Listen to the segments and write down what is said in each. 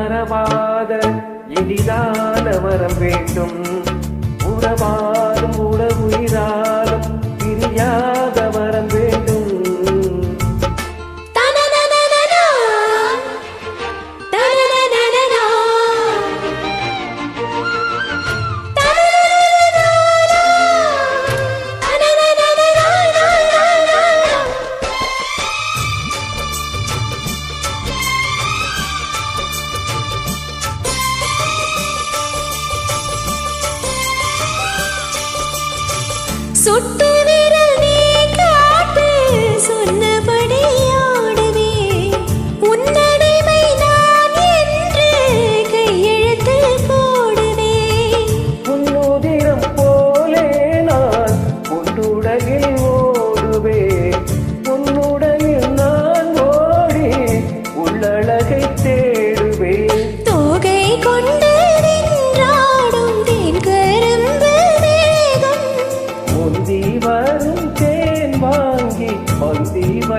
மறவாத எளிதான மரம் வேண்டும். உறவாலும் உறவுயிராலும் பிரியா சுட்டு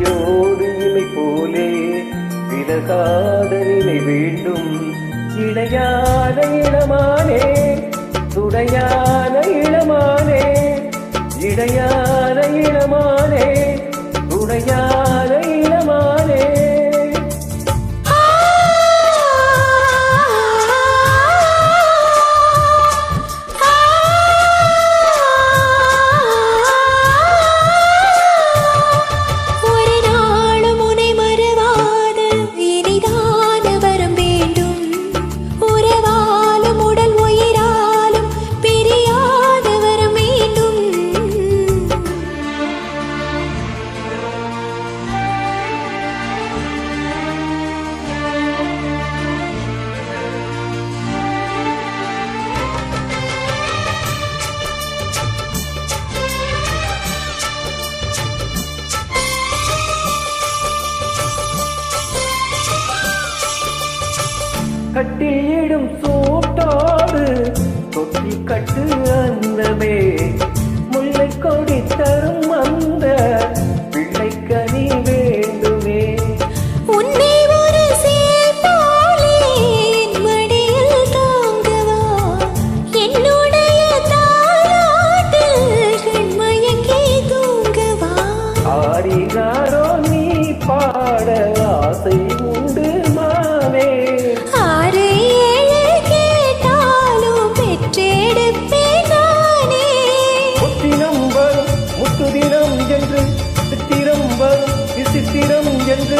இணையோடு இணை போலே விலகாத நிலை வேண்டும். இணையான இனமானே துணையான மனமே முல்லை கொடி தரும் அந்த பிள்ளைக்கனி வேண்டுமே. உன்னை ஒரு சேர்ப்பாலே மடியில் தாங்கவா? என்னுடைய தாராட்டில் ஆரிகாரோ சுதினம் என்று சித்திரம் வரும். விசித்திரம் என்று